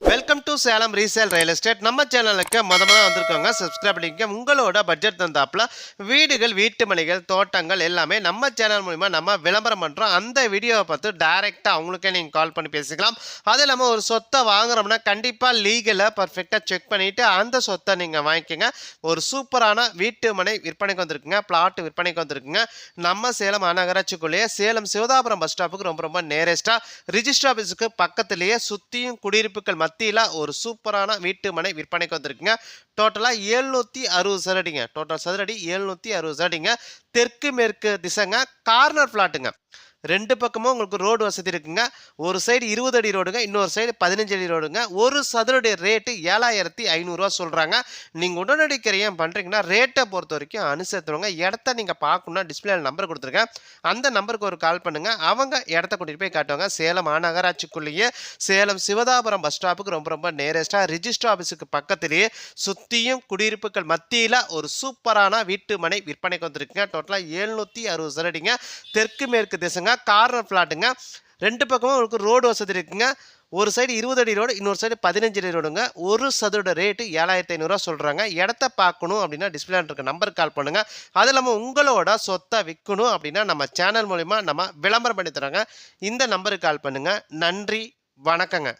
Welcome Salem resale real estate நம்ம சேனலுக்கு முத முத வந்திருக்கோங்க சப்ஸ்கிரைப் பண்ணிக்க உங்களோட பட்ஜெட் தந்தாப்புல வீடுகள் வீட்டு மனைகள் தோட்டங்கள் எல்லாமே நம்ம சேனல் மூலிமா நம்ம விளம்பரம் பண்ணுறோம் அந்த வீடியோவை பார்த்து டைரெக்டாக அவங்களுக்கே நீங்கள் கால் பண்ணி பேசிக்கலாம். அது இல்லாமல் ஒரு சொத்தை வாங்குறோம்னா கண்டிப்பாக லீகலாக பர்ஃபெக்டாக செக் பண்ணிவிட்டு அந்த சொத்தை நீங்கள் வாங்கிக்கோங்க. ஒரு சூப்பரான வீட்டு மனை விற்பனைக்கு வந்திருக்குங்க. பிளாட் விற்பனைக்கு வந்திருக்குங்க. நம்ம சேலம் மாநகராட்சிக்குள்ளேயே சேலம் சிவதாபுரம் பஸ் ஸ்டாப்புக்கு ரொம்ப ரொம்ப நேரஸ்ட்டாக ரிஜிஸ்டர் ஆஃபீஸுக்கு பக்கத்துலேயே சுற்றியும் குடியிருப்புகள் மத்தியில் ஒரு சூப்பரான வீட்டு மனை விற்பனைக்கு வந்திருக்குங்க. டோட்டலாக ஏழ்நூற்றி அறுபது சதுரடிங்க. டோட்டல் சதுரடி ஏழ்நூற்றி அறுபது சதுரடிங்க. தெற்கு மேற்கு திசைங்க. கார்னர் ஃப்ளாட்டுங்க ரெண்டு பக்கமும் உங்களுக்கு ரோடு வசதி இருக்குங்க. ஒரு சைடு இருபது அடி ரோடுங்க இன்னொரு சைடு பதினஞ்சு அடி ரோடுங்க. ஒரு சதுரடி ரேட்டு ஏழாயிரத்தி ஐநூறுரூவா சொல்கிறாங்க நீங்கள் உடனடி கிரையம் பண்ணுறீங்கன்னா ரேட்டை பொறுத்த வரைக்கும் அனுசரித்துருவாங்க இடத்த நீங்கள் பார்க்கணுன்னா டிஸ்பிளேல நம்பர் கொடுத்துருக்கேன் அந்த நம்பருக்கு ஒரு கால் பண்ணுங்கள் அவங்க இடத்த கூட்டிகிட்டு போய் காட்டுவாங்க. சேலம் மாநகராட்சிக்குள்ளேயே சேலம் சிவதாபுரம் பஸ் ஸ்டாப்புக்கு ரொம்ப ரொம்ப நேரஸ்ட்டாக ரிஜிஸ்டர் ஆஃபீஸுக்கு பக்கத்திலேயே சுற்றியும் குடியிருப்புகள் மத்தியில் ஒரு சூப்பரான வீட்டு மனை விற்பனைக்கு வந்திருக்குங்க. டோட்டலாக ஏழ்நூற்றி அறுபது சதுரடிங்க. தெற்கு மேற்கு திசைங்க. கார்னர் ஃப்ளாட்டுங்க ரெண்டு பக்கமும் உங்களுக்கு ரோடு வசதி இருக்குங்க. ஒரு சைடு இருபது அடி ரோடு இன்னொரு சைடு பதினஞ்சு அடி ரோடுங்க ஒரு சதுரோட ரேட்டு ஏழாயிரத்தி ஐநூறுரூவா சொல்கிறாங்க இடத்த பார்க்கணும் அப்படின்னா டிஸ்பிளே இருக்க நம்பருக்கு கால் பண்ணுங்கள் அது இல்லாமல் உங்களோட சொத்தை விற்கணும் அப்படின்னா நம்ம சேனல் மூலிமா நம்ம விளம்பரம் பண்ணி தராங்க இந்த நம்பருக்கு கால் பண்ணுங்கள் நன்றி. வணக்கங்க.